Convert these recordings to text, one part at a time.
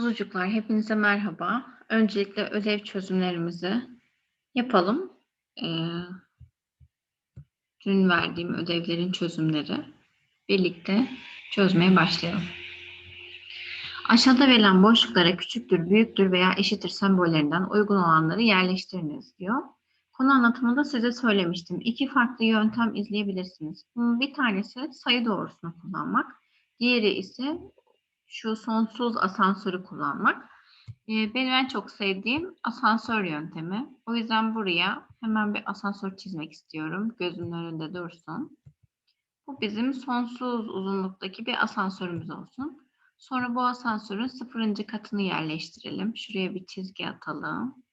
Kuzucuklar hepinize merhaba. Öncelikle ödev çözümlerimizi yapalım. Ee, dün verdiğim ödevlerin çözümleri birlikte çözmeye başlayalım. Aşağıda verilen boşluklara küçüktür, büyüktür veya eşittir sembollerinden uygun olanları yerleştiriniz diyor. Konu anlatımında size söylemiştim. İki farklı yöntem izleyebilirsiniz. Bunun bir tanesi sayı doğrusunu kullanmak. Diğeri ise şu sonsuz asansörü kullanmak. Ee, benim en çok sevdiğim asansör yöntemi. O yüzden buraya hemen bir asansör çizmek istiyorum. Gözümün önünde dursun. Bu bizim sonsuz uzunluktaki bir asansörümüz olsun. Sonra bu asansörün sıfırıncı katını yerleştirelim. Şuraya bir çizgi atalım.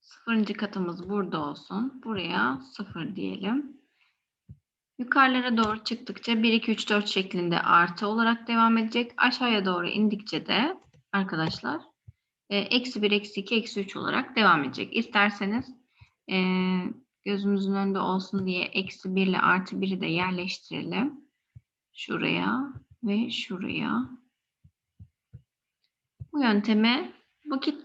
Sıfırıncı katımız burada olsun. Buraya sıfır diyelim. Yukarılara doğru çıktıkça 1, 2, 3, 4 şeklinde artı olarak devam edecek. Aşağıya doğru indikçe de arkadaşlar e, eksi 1, eksi 2, eksi 3 olarak devam edecek. İsterseniz e, gözümüzün önünde olsun diye eksi 1 ile artı 1'i de yerleştirelim. Şuraya ve şuraya. Bu yönteme vakit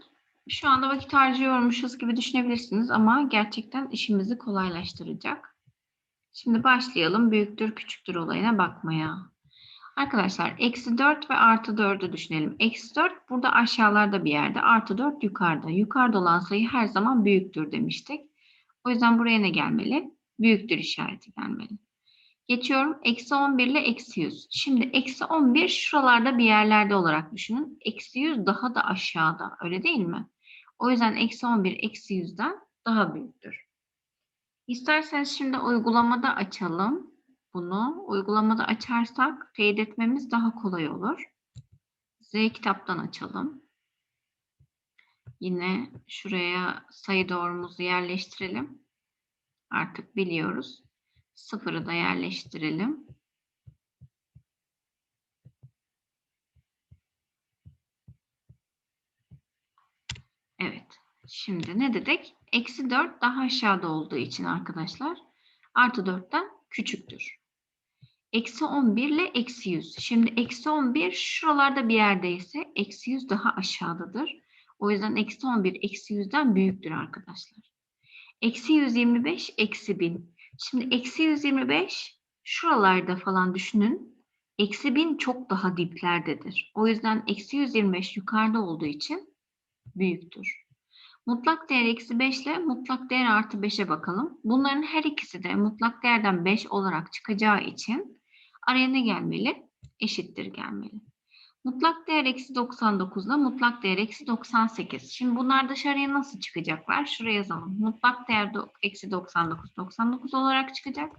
şu anda vakit harcıyormuşuz gibi düşünebilirsiniz ama gerçekten işimizi kolaylaştıracak. Şimdi başlayalım büyüktür küçüktür olayına bakmaya. Arkadaşlar eksi 4 ve artı 4'ü düşünelim. Eksi 4 burada aşağılarda bir yerde. Artı 4 yukarıda. Yukarıda olan sayı her zaman büyüktür demiştik. O yüzden buraya ne gelmeli? Büyüktür işareti gelmeli. Geçiyorum. Eksi 11 ile eksi 100. Şimdi eksi 11 şuralarda bir yerlerde olarak düşünün. Eksi 100 daha da aşağıda. Öyle değil mi? O yüzden eksi 11 eksi 100'den daha büyüktür. İsterseniz şimdi uygulamada açalım bunu. Uygulamada açarsak teyit etmemiz daha kolay olur. Z kitaptan açalım. Yine şuraya sayı doğrumuzu yerleştirelim. Artık biliyoruz. Sıfırı da yerleştirelim. Evet. Şimdi ne dedik? Eksi 4 daha aşağıda olduğu için arkadaşlar artı 4'ten küçüktür. Eksi 11 ile eksi 100. Şimdi eksi 11 şuralarda bir yerdeyse eksi 100 daha aşağıdadır. O yüzden eksi 11 eksi 100'den büyüktür arkadaşlar. Eksi 125 eksi 1000. Şimdi eksi 125 şuralarda falan düşünün. Eksi 1000 çok daha diplerdedir. O yüzden eksi 125 yukarıda olduğu için büyüktür. Mutlak değer eksi 5 ile mutlak değer artı 5'e bakalım. Bunların her ikisi de mutlak değerden 5 olarak çıkacağı için araya ne gelmeli? Eşittir gelmeli. Mutlak değer eksi 99 ile mutlak değer eksi 98. Şimdi bunlar dışarıya nasıl çıkacaklar? Şuraya yazalım. Mutlak değer eksi 99 99 olarak çıkacak.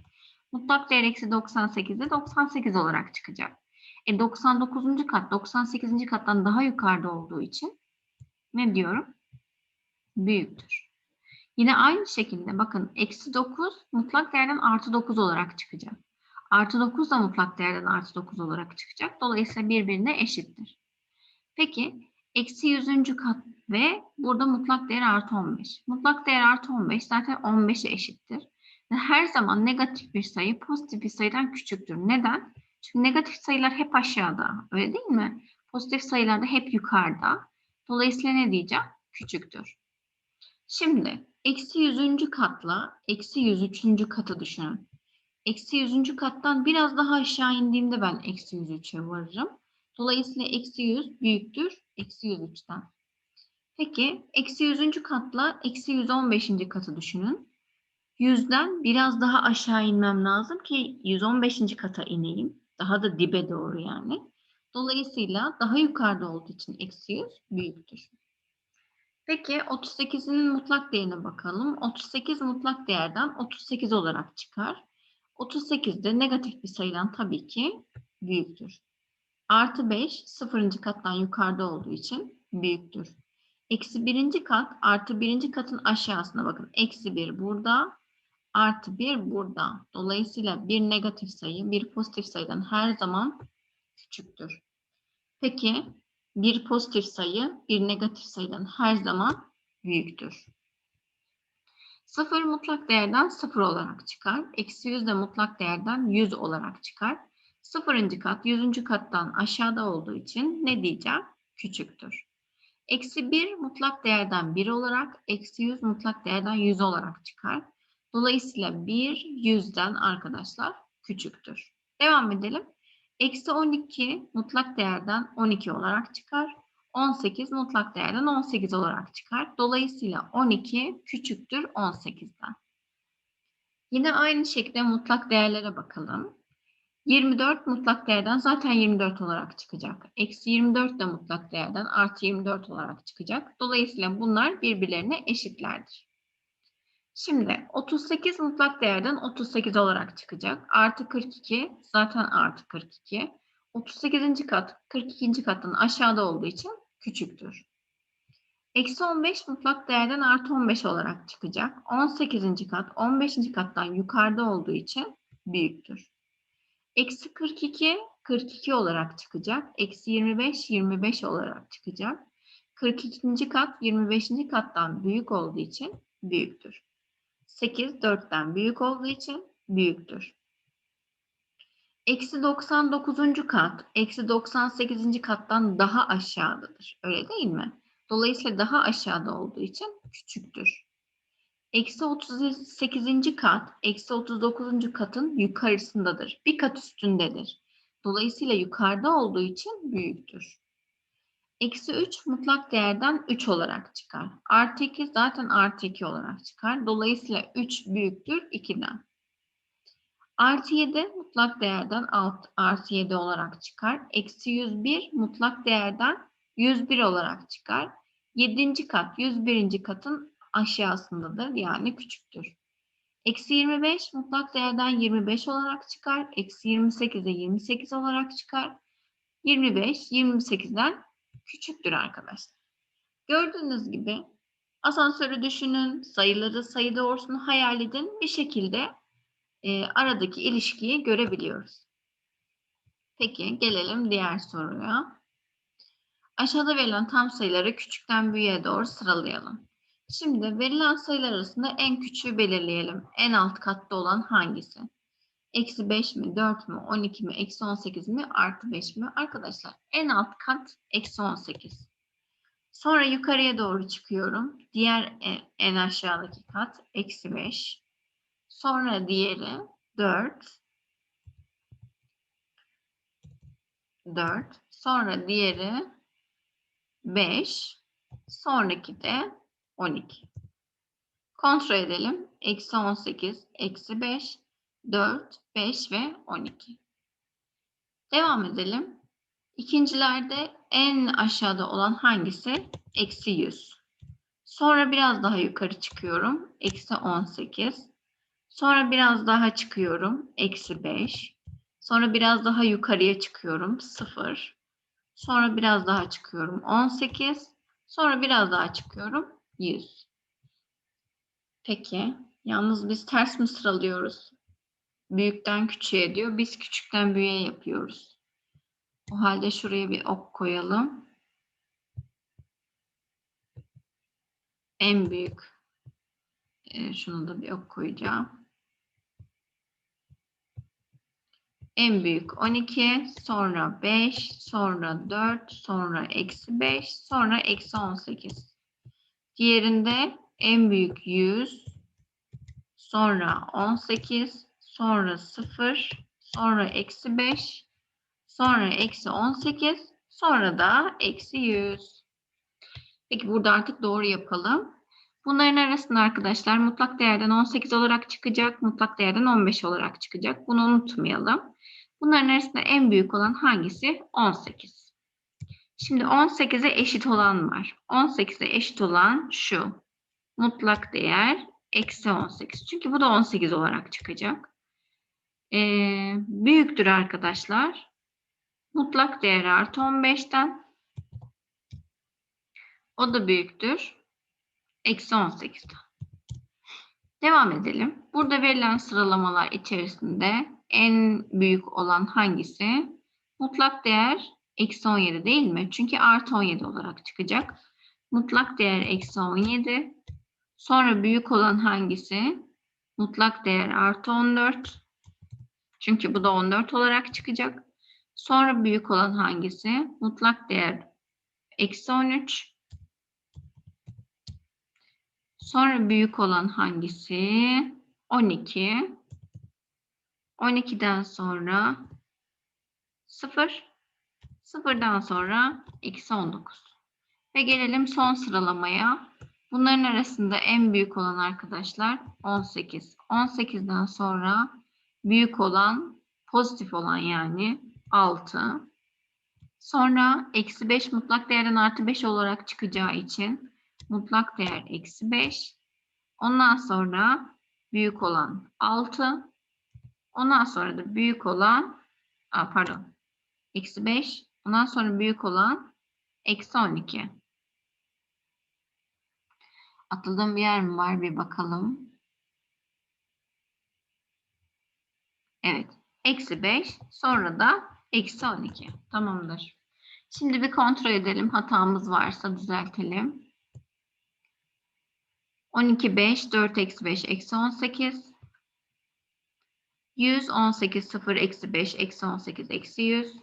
Mutlak değer eksi 98 de 98 olarak çıkacak. E 99. kat 98. kattan daha yukarıda olduğu için ne diyorum? Büyüktür. Yine aynı şekilde bakın eksi 9 mutlak değerden artı 9 olarak çıkacak. Artı 9 da mutlak değerden artı 9 olarak çıkacak. Dolayısıyla birbirine eşittir. Peki eksi 100. kat ve burada mutlak değer artı 15. Mutlak değer artı 15 zaten 15'e eşittir. Her zaman negatif bir sayı pozitif bir sayıdan küçüktür. Neden? Çünkü negatif sayılar hep aşağıda. Öyle değil mi? Pozitif sayılar da hep yukarıda. Dolayısıyla ne diyeceğim? Küçüktür. Şimdi eksi yüzüncü katla eksi yüz üçüncü katı düşünün. Eksi yüzüncü kattan biraz daha aşağı indiğimde ben eksi yüz üçe varırım. Dolayısıyla eksi yüz büyüktür eksi yüz üçten. Peki eksi yüzüncü katla eksi yüz on beşinci katı düşünün. Yüzden biraz daha aşağı inmem lazım ki 115. kata ineyim. Daha da dibe doğru yani. Dolayısıyla daha yukarıda olduğu için eksi 100 büyüktür. Peki 38'in mutlak değerine bakalım. 38 mutlak değerden 38 olarak çıkar. 38 de negatif bir sayıdan tabii ki büyüktür. Artı 5 sıfırıncı kattan yukarıda olduğu için büyüktür. Eksi birinci kat artı birinci katın aşağısına bakın. Eksi 1 burada artı 1 burada. Dolayısıyla bir negatif sayı bir pozitif sayıdan her zaman küçüktür. Peki bir pozitif sayı bir negatif sayıdan her zaman büyüktür. 0 mutlak değerden 0 olarak çıkar. Eksi 100 de mutlak değerden 100 olarak çıkar. Sıfırıncı kat yüzüncü kattan aşağıda olduğu için ne diyeceğim? Küçüktür. Eksi 1 mutlak değerden 1 olarak, eksi 100 mutlak değerden 100 olarak çıkar. Dolayısıyla 1 100'den arkadaşlar küçüktür. Devam edelim. Eksi 12 mutlak değerden 12 olarak çıkar. 18 mutlak değerden 18 olarak çıkar. Dolayısıyla 12 küçüktür 18'den. Yine aynı şekilde mutlak değerlere bakalım. 24 mutlak değerden zaten 24 olarak çıkacak. Eksi 24 de mutlak değerden artı 24 olarak çıkacak. Dolayısıyla bunlar birbirlerine eşitlerdir. Şimdi 38 mutlak değerden 38 olarak çıkacak. Artı 42 zaten artı 42. 38. kat 42. kattan aşağıda olduğu için küçüktür. Eksi 15 mutlak değerden artı 15 olarak çıkacak. 18. kat 15. kattan yukarıda olduğu için büyüktür. Eksi 42 42 olarak çıkacak. Eksi 25 25 olarak çıkacak. 42. kat 25. kattan büyük olduğu için büyüktür. 8 4'ten büyük olduğu için büyüktür. Eksi 99. kat, eksi 98. kattan daha aşağıdadır. Öyle değil mi? Dolayısıyla daha aşağıda olduğu için küçüktür. Eksi 38. kat, eksi 39. katın yukarısındadır. Bir kat üstündedir. Dolayısıyla yukarıda olduğu için büyüktür. Eksi 3 mutlak değerden 3 olarak çıkar. Artı 2 zaten artı 2 olarak çıkar. Dolayısıyla 3 büyüktür 2'den. Artı 7 mutlak değerden alt, artı 7 olarak çıkar. Eksi 101 mutlak değerden 101 olarak çıkar. 7. kat 101. katın aşağısındadır yani küçüktür. Eksi 25 mutlak değerden 25 olarak çıkar. Eksi 28 de 28 olarak çıkar. 25 28'den küçüktür arkadaşlar. Gördüğünüz gibi asansörü düşünün, sayıları sayı doğrusunu hayal edin. Bir şekilde e, aradaki ilişkiyi görebiliyoruz. Peki gelelim diğer soruya. Aşağıda verilen tam sayıları küçükten büyüğe doğru sıralayalım. Şimdi verilen sayılar arasında en küçüğü belirleyelim. En alt katta olan hangisi? Eksi 5 mi, 4 mü, 12 mi, eksi 18 mi, artı 5 mi? Arkadaşlar en alt kat eksi 18. Sonra yukarıya doğru çıkıyorum. Diğer en, en aşağıdaki kat eksi 5. Sonra diğeri 4. 4. Sonra diğeri 5. Sonraki de 12. Kontrol edelim. Eksi 18, eksi 5, 4, 5 ve 12. Devam edelim. İkincilerde en aşağıda olan hangisi? Eksi 100. Sonra biraz daha yukarı çıkıyorum. Eksi 18. Sonra biraz daha çıkıyorum. Eksi 5. Sonra biraz daha yukarıya çıkıyorum. 0. Sonra biraz daha çıkıyorum. 18. Sonra biraz daha çıkıyorum. 100. Peki. Yalnız biz ters mi sıralıyoruz? Büyükten küçüğe diyor. Biz küçükten büyüğe yapıyoruz. O halde şuraya bir ok koyalım. En büyük. Ee, şunu da bir ok koyacağım. En büyük 12, sonra 5, sonra 4, sonra eksi 5, sonra eksi 18. Diğerinde en büyük 100, sonra 18, sonra 0, sonra eksi 5, sonra eksi 18, sonra da eksi 100. Peki burada artık doğru yapalım. Bunların arasında arkadaşlar mutlak değerden 18 olarak çıkacak, mutlak değerden 15 olarak çıkacak. Bunu unutmayalım. Bunların arasında en büyük olan hangisi? 18. Şimdi 18'e eşit olan var. 18'e eşit olan şu. Mutlak değer eksi 18. Çünkü bu da 18 olarak çıkacak. Ee, büyüktür arkadaşlar. Mutlak değer artı 15'ten. O da büyüktür. Eksi 18'den. Devam edelim. Burada verilen sıralamalar içerisinde en büyük olan hangisi? Mutlak değer eksi 17 değil mi? Çünkü artı 17 olarak çıkacak. Mutlak değer eksi 17. Sonra büyük olan hangisi? Mutlak değer artı 14. Çünkü bu da 14 olarak çıkacak. Sonra büyük olan hangisi? Mutlak değer eksi 13. Sonra büyük olan hangisi? 12. 12'den sonra 0. 0'dan sonra eksi 19. Ve gelelim son sıralamaya. Bunların arasında en büyük olan arkadaşlar 18. 18'den sonra büyük olan, pozitif olan yani 6. Sonra eksi 5 mutlak değerden artı 5 olarak çıkacağı için mutlak değer eksi 5. Ondan sonra büyük olan 6. Ondan sonra da büyük olan, aa, pardon, eksi 5. Ondan sonra büyük olan eksi 12. Atladığım bir yer mi var bir bakalım. Evet. Eksi 5 sonra da eksi 12. Tamamdır. Şimdi bir kontrol edelim. Hatamız varsa düzeltelim. 12, 5, 4 eksi 5 eksi 18. 100, 18, 0 eksi 5 eksi 18 eksi 100.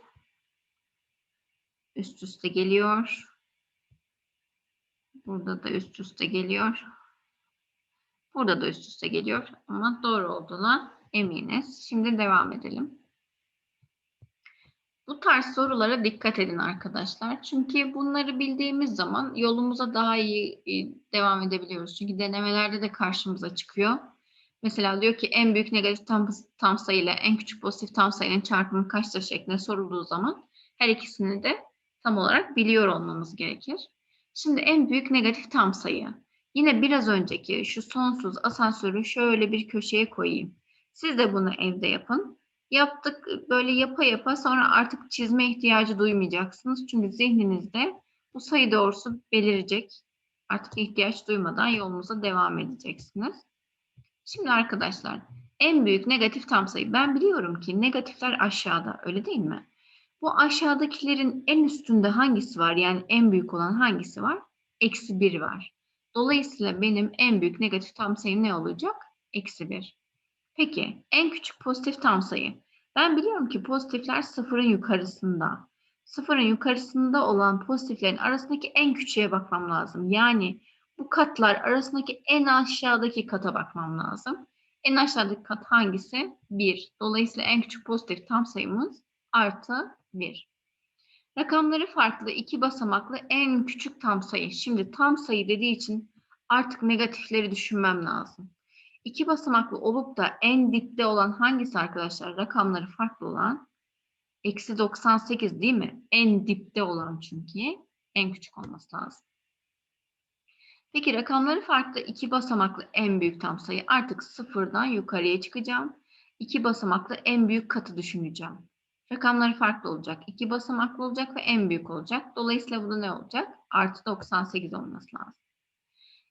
Üst üste geliyor. Burada da üst üste geliyor. Burada da üst üste geliyor. Ama doğru olduğuna eminiz. Şimdi devam edelim. Bu tarz sorulara dikkat edin arkadaşlar. Çünkü bunları bildiğimiz zaman yolumuza daha iyi e, devam edebiliyoruz. Çünkü denemelerde de karşımıza çıkıyor. Mesela diyor ki en büyük negatif tam, tam sayı ile en küçük pozitif tam sayının çarpımı kaçtır şeklinde sorulduğu zaman her ikisini de tam olarak biliyor olmamız gerekir. Şimdi en büyük negatif tam sayı. Yine biraz önceki şu sonsuz asansörü şöyle bir köşeye koyayım. Siz de bunu evde yapın. Yaptık böyle yapa yapa sonra artık çizme ihtiyacı duymayacaksınız. Çünkü zihninizde bu sayı doğrusu belirecek. Artık ihtiyaç duymadan yolunuza devam edeceksiniz. Şimdi arkadaşlar en büyük negatif tam sayı. Ben biliyorum ki negatifler aşağıda öyle değil mi? Bu aşağıdakilerin en üstünde hangisi var? Yani en büyük olan hangisi var? Eksi 1 var. Dolayısıyla benim en büyük negatif tam sayım ne olacak? Eksi 1. Peki en küçük pozitif tam sayı. Ben biliyorum ki pozitifler sıfırın yukarısında. Sıfırın yukarısında olan pozitiflerin arasındaki en küçüğe bakmam lazım. Yani bu katlar arasındaki en aşağıdaki kata bakmam lazım. En aşağıdaki kat hangisi? 1. Dolayısıyla en küçük pozitif tam sayımız artı 1. Rakamları farklı iki basamaklı en küçük tam sayı. Şimdi tam sayı dediği için artık negatifleri düşünmem lazım. İki basamaklı olup da en dipte olan hangisi arkadaşlar? Rakamları farklı olan eksi 98 değil mi? En dipte olan çünkü en küçük olması lazım. Peki rakamları farklı iki basamaklı en büyük tam sayı. Artık sıfırdan yukarıya çıkacağım. İki basamaklı en büyük katı düşüneceğim. Rakamları farklı olacak. İki basamaklı olacak ve en büyük olacak. Dolayısıyla bu da ne olacak? Artı 98 olması lazım.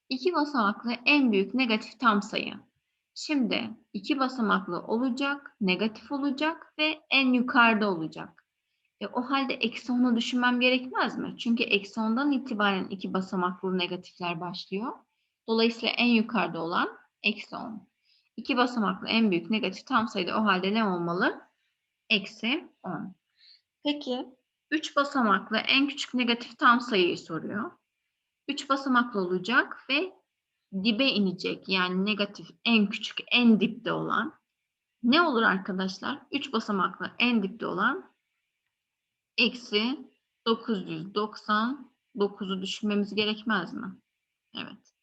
İki basamaklı en büyük negatif tam sayı. Şimdi iki basamaklı olacak, negatif olacak ve en yukarıda olacak. E, o halde eksi 10'u düşünmem gerekmez mi? Çünkü eksi 10'dan itibaren iki basamaklı negatifler başlıyor. Dolayısıyla en yukarıda olan eksi 10. İki basamaklı en büyük negatif tam sayıda o halde ne olmalı? Eksi 10. Peki 3 basamaklı en küçük negatif tam sayıyı soruyor. 3 basamaklı olacak ve dibe inecek yani negatif en küçük en dipte olan ne olur arkadaşlar? 3 basamaklı en dipte olan eksi 999'u düşünmemiz gerekmez mi? Evet.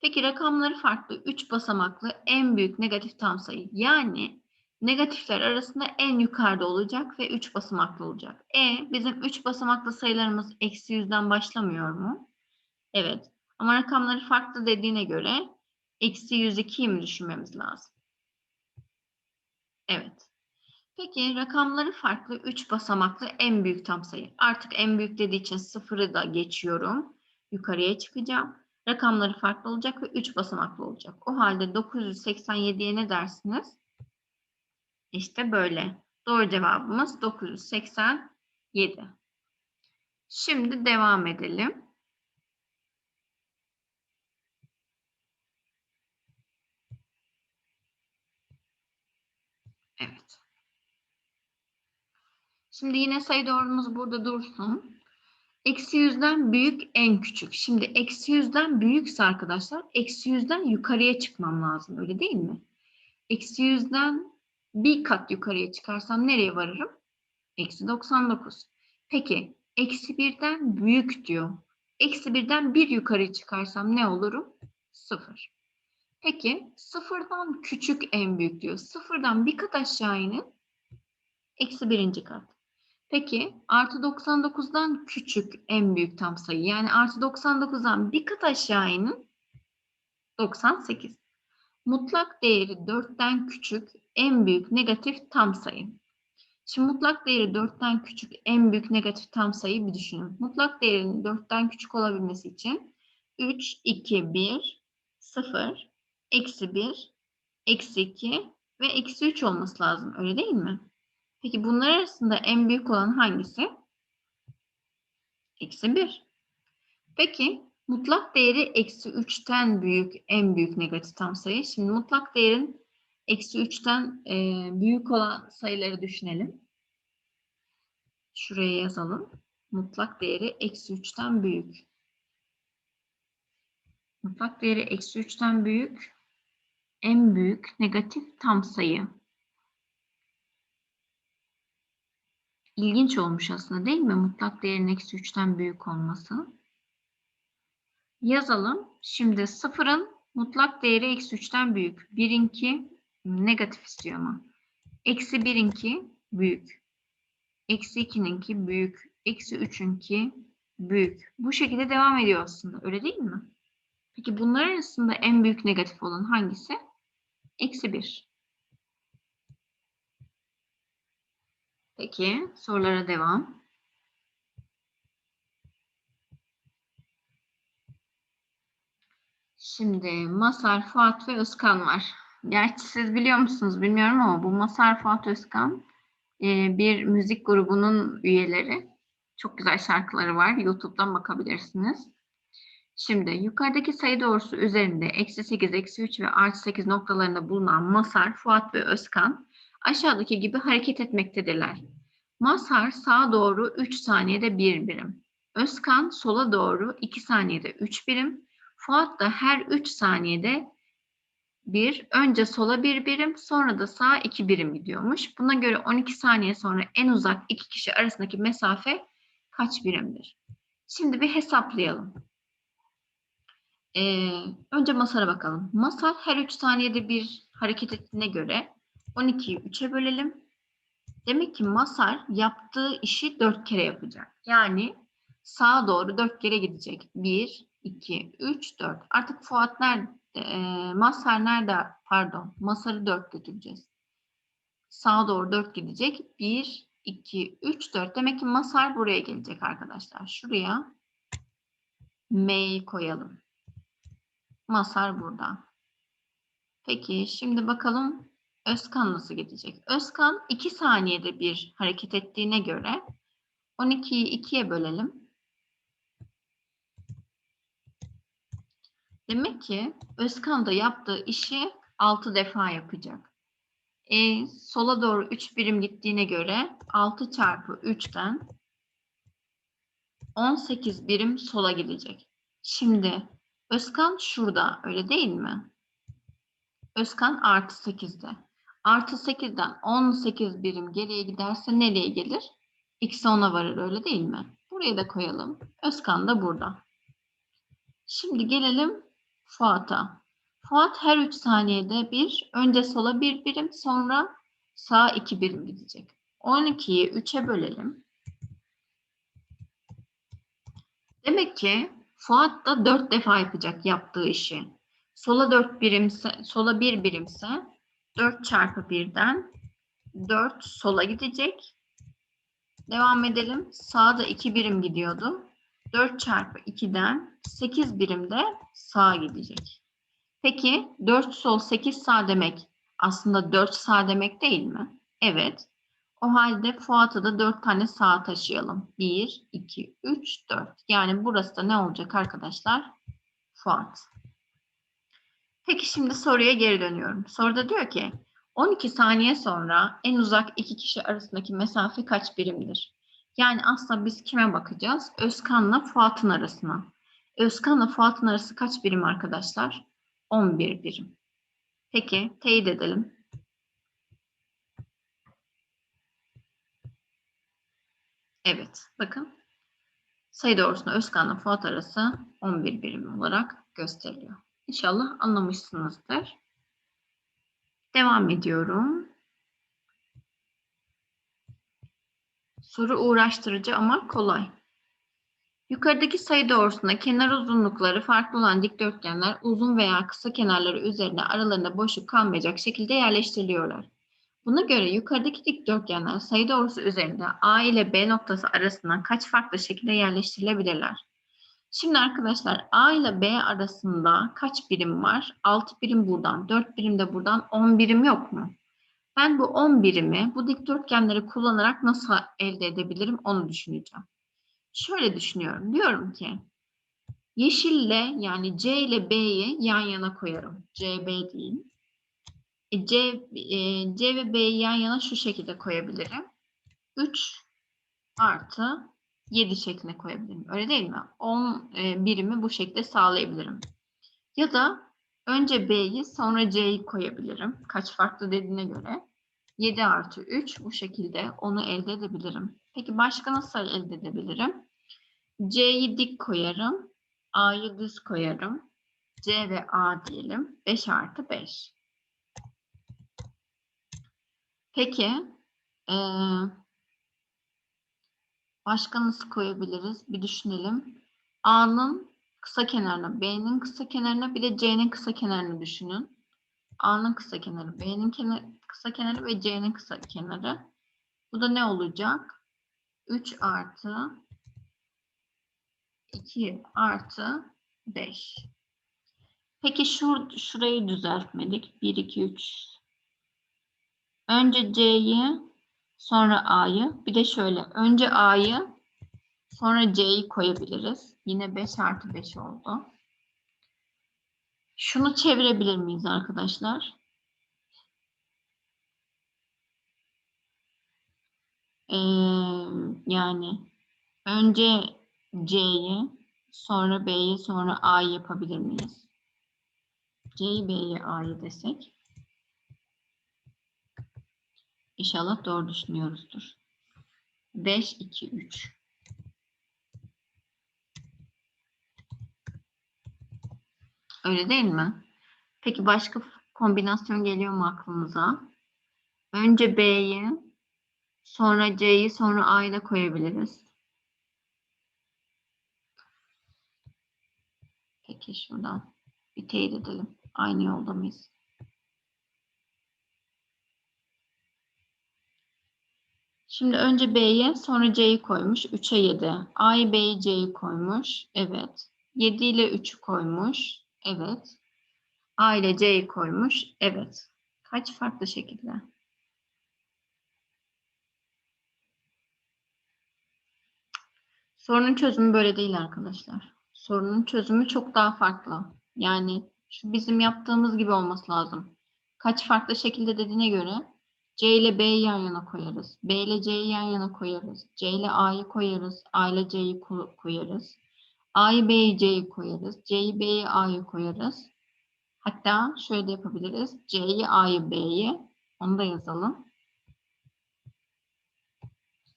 Peki rakamları farklı 3 basamaklı en büyük negatif tam sayı yani negatifler arasında en yukarıda olacak ve 3 basamaklı olacak. E bizim 3 basamaklı sayılarımız eksi 100'den başlamıyor mu? Evet. Ama rakamları farklı dediğine göre eksi 102'yi mi düşünmemiz lazım? Evet. Peki rakamları farklı 3 basamaklı en büyük tam sayı. Artık en büyük dediği için sıfırı da geçiyorum. Yukarıya çıkacağım. Rakamları farklı olacak ve 3 basamaklı olacak. O halde 987'ye ne dersiniz? İşte böyle. Doğru cevabımız 987. Şimdi devam edelim. Evet. Şimdi yine sayı doğrumuz burada dursun. Eksi yüzden büyük en küçük. Şimdi eksi yüzden büyükse arkadaşlar eksi yüzden yukarıya çıkmam lazım öyle değil mi? Eksi yüzden bir kat yukarıya çıkarsam nereye varırım? Eksi 99. Peki eksi birden büyük diyor. Eksi birden bir yukarı çıkarsam ne olurum? Sıfır. Peki sıfırdan küçük en büyük diyor. Sıfırdan bir kat aşağı inin. Eksi birinci kat. Peki artı 99'dan küçük en büyük tam sayı. Yani artı 99'dan bir kat aşağı inin. 98. Mutlak değeri 4'ten küçük en büyük negatif tam sayı. Şimdi mutlak değeri 4'ten küçük en büyük negatif tam sayıyı bir düşünün. Mutlak değerinin 4'ten küçük olabilmesi için 3, 2, 1, 0, eksi 1, eksi 2 ve eksi 3 olması lazım. Öyle değil mi? Peki bunlar arasında en büyük olan hangisi? Eksi 1. Peki mutlak değeri eksi 3'ten büyük en büyük negatif tam sayı. Şimdi mutlak değerin eksi 3'ten e, büyük olan sayıları düşünelim. Şuraya yazalım. Mutlak değeri eksi 3'ten büyük. Mutlak değeri eksi 3'ten büyük. En büyük negatif tam sayı. İlginç olmuş aslında değil mi? Mutlak değerin eksi 3'ten büyük olması. Yazalım. Şimdi sıfırın mutlak değeri eksi 3'ten büyük. 1'inki negatif istiyor ama. Eksi 1'inki büyük. Eksi 2'ninki büyük. Eksi 3'ünki büyük. Bu şekilde devam ediyor aslında. Öyle değil mi? Peki bunlar arasında en büyük negatif olan hangisi? Eksi 1. Peki sorulara devam. Şimdi Masar, Fuat ve Özkan var. Gerçi siz biliyor musunuz bilmiyorum ama bu Masar, Fuat, Özkan e, bir müzik grubunun üyeleri. Çok güzel şarkıları var. YouTube'dan bakabilirsiniz. Şimdi yukarıdaki sayı doğrusu üzerinde eksi 8, eksi 3 ve artı 8 noktalarında bulunan Masar, Fuat ve Özkan aşağıdaki gibi hareket etmektedirler. Mazhar sağa doğru 3 saniyede 1 birim. Özkan sola doğru 2 saniyede 3 birim. Fuat da her 3 saniyede bir, önce sola bir birim, sonra da sağa iki birim gidiyormuş. Buna göre 12 saniye sonra en uzak iki kişi arasındaki mesafe kaç birimdir? Şimdi bir hesaplayalım. Ee, önce Masar'a bakalım. Masar her 3 saniyede bir hareket ettiğine göre 12'yi 3'e bölelim. Demek ki Masar yaptığı işi 4 kere yapacak. Yani sağa doğru 4 kere gidecek. 1, 2, 3, 4. Artık Fuat nerede? E, Masar nerede? Pardon. Masar'ı 4 götüreceğiz. Sağa doğru 4 gidecek. 1, 2, 3, 4. Demek ki Masar buraya gelecek arkadaşlar. Şuraya M'yi koyalım. Masar burada. Peki şimdi bakalım Özkan nasıl gidecek? Özkan 2 saniyede bir hareket ettiğine göre 12'yi 2'ye bölelim. Demek ki Özkan da yaptığı işi 6 defa yapacak. E, sola doğru 3 birim gittiğine göre 6 çarpı 3'ten 18 birim sola gidecek. Şimdi Özkan şurada öyle değil mi? Özkan artı 8'de. Artı 8'den 18 birim geriye giderse nereye gelir? X'e 10'a varır öyle değil mi? Buraya da koyalım. Özkan da burada. Şimdi gelelim Fuat'a. Fuat her 3 saniyede bir önce sola bir birim sonra sağa 2 birim gidecek. 12'yi 3'e bölelim. Demek ki Fuat da 4 defa yapacak yaptığı işi. Sola 4 birimse, sola 1 birimse 4 çarpı 1'den 4 sola gidecek. Devam edelim. Sağda 2 birim gidiyordu. 4 çarpı 2'den 8 birim de sağa gidecek. Peki 4 sol 8 sağ demek aslında 4 sağ demek değil mi? Evet. O halde Fuat'a da 4 tane sağ taşıyalım. 1, 2, 3, 4. Yani burası da ne olacak arkadaşlar? Fuat. Peki şimdi soruya geri dönüyorum. Soruda diyor ki 12 saniye sonra en uzak iki kişi arasındaki mesafe kaç birimdir? Yani aslında biz kime bakacağız? Özkan'la Fuat'ın arasına. Özkan'la Fuat'ın arası kaç birim arkadaşlar? 11 birim. Peki teyit edelim. Evet bakın. Sayı doğrusunda Özkan'la Fuat arası 11 birim olarak gösteriliyor. İnşallah anlamışsınızdır. Devam ediyorum. Soru uğraştırıcı ama kolay. Yukarıdaki sayı doğrusunda kenar uzunlukları farklı olan dikdörtgenler uzun veya kısa kenarları üzerine aralarında boşluk kalmayacak şekilde yerleştiriliyorlar. Buna göre yukarıdaki dikdörtgenler sayı doğrusu üzerinde A ile B noktası arasından kaç farklı şekilde yerleştirilebilirler? Şimdi arkadaşlar A ile B arasında kaç birim var? 6 birim buradan, 4 birim de buradan, 10 birim yok mu? Ben bu 10 birimi bu dikdörtgenleri kullanarak nasıl elde edebilirim onu düşüneceğim. Şöyle düşünüyorum. Diyorum ki yeşille yani C ile B'yi yan yana koyarım. C, B değil. E, C, e, C ve B'yi yan yana şu şekilde koyabilirim. 3 artı 7 şeklinde koyabilirim. Öyle değil mi? 10 e, birimi bu şekilde sağlayabilirim. Ya da önce B'yi sonra C'yi koyabilirim. Kaç farklı dediğine göre. 7 artı 3 bu şekilde onu elde edebilirim. Peki başka nasıl elde edebilirim? C'yi dik koyarım. A'yı düz koyarım. C ve A diyelim. 5 artı 5. Peki ee, başka nasıl koyabiliriz? Bir düşünelim. A'nın kısa kenarına, B'nin kısa kenarına bir de C'nin kısa kenarını düşünün. A'nın kısa kenarı, B'nin kenar, kısa kenarı ve C'nin kısa kenarı. Bu da ne olacak? 3 artı 2 artı 5. Peki şur, şurayı düzeltmedik. 1, 2, 3. Önce C'yi sonra A'yı bir de şöyle önce A'yı sonra C'yi koyabiliriz. Yine 5 artı 5 oldu. Şunu çevirebilir miyiz arkadaşlar? Ee, yani önce C'yi sonra B'yi sonra A'yı yapabilir miyiz? C'yi B'yi A'yı desek. İnşallah doğru düşünüyoruzdur. 5, 2, 3. Öyle değil mi? Peki başka kombinasyon geliyor mu aklınıza? Önce B'yi, sonra C'yi, sonra A'yı da koyabiliriz. Peki şuradan bir teyit edelim. Aynı yolda mıyız? Şimdi önce B'ye sonra C'yi koymuş. 3'e 7. A'yı B'yi C'yi koymuş. Evet. 7 ile 3'ü koymuş. Evet. A ile C'yi koymuş. Evet. Kaç farklı şekilde? Sorunun çözümü böyle değil arkadaşlar. Sorunun çözümü çok daha farklı. Yani şu bizim yaptığımız gibi olması lazım. Kaç farklı şekilde dediğine göre C ile B'yi yan yana koyarız. B ile C'yi yan yana koyarız. C ile A'yı koyarız. A ile C'yi koyarız. A'yı B'yi C'yi koyarız. C'yi B'yi A'yı koyarız. Hatta şöyle de yapabiliriz. C'yi A'yı B'yi onu da yazalım.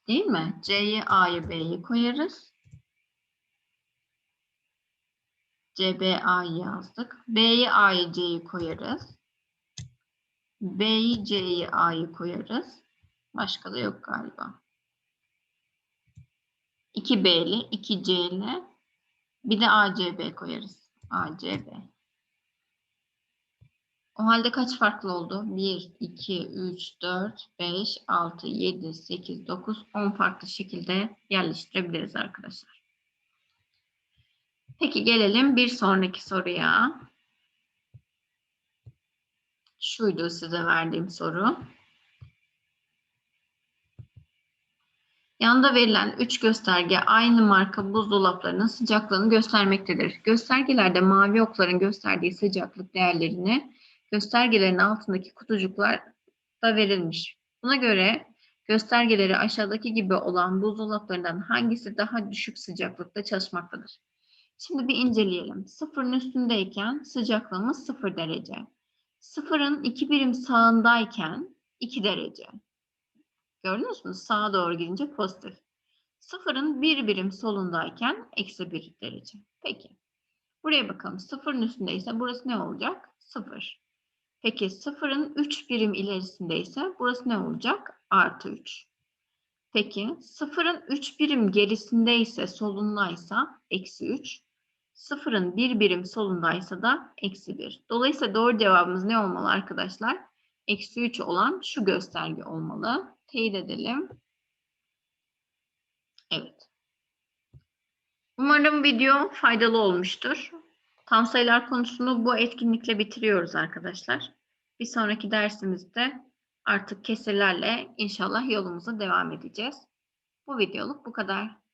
Değil mi? C'yi A'yı B'yi koyarız. C, B, A'yı yazdık. B'yi A'yı C'yi koyarız. B'yi C'yi A'yı koyarız. Başka da yok galiba. 2 B'li, 2 C'li. Bir de ACB koyarız. ACB. O halde kaç farklı oldu? 1, 2, 3, 4, 5, 6, 7, 8, 9, 10 farklı şekilde yerleştirebiliriz arkadaşlar. Peki gelelim bir sonraki soruya. Şuydu size verdiğim soru. Yanında verilen 3 gösterge aynı marka buzdolaplarının sıcaklığını göstermektedir. Göstergelerde mavi okların gösterdiği sıcaklık değerlerini göstergelerin altındaki kutucuklar da verilmiş. Buna göre göstergeleri aşağıdaki gibi olan buzdolaplarından hangisi daha düşük sıcaklıkta çalışmaktadır? Şimdi bir inceleyelim. Sıfırın üstündeyken sıcaklığımız 0 derece. Sıfırın 2 birim sağındayken 2 derece. Gördünüz mü? Sağa doğru gidince pozitif. Sıfırın bir birim solundayken eksi 1 derece. Peki. Buraya bakalım. Sıfırın üstündeyse burası ne olacak? Sıfır. Peki sıfırın 3 birim ilerisindeyse burası ne olacak? Artı 3. Peki sıfırın 3 birim gerisindeyse solundaysa eksi 3. Sıfırın 1 birim solundaysa da eksi 1. Dolayısıyla doğru cevabımız ne olmalı arkadaşlar? Eksi 3 olan şu gösterge olmalı. Teyit edelim. Evet. Umarım video faydalı olmuştur. Tam sayılar konusunu bu etkinlikle bitiriyoruz arkadaşlar. Bir sonraki dersimizde artık kesirlerle inşallah yolumuza devam edeceğiz. Bu videoluk bu kadar.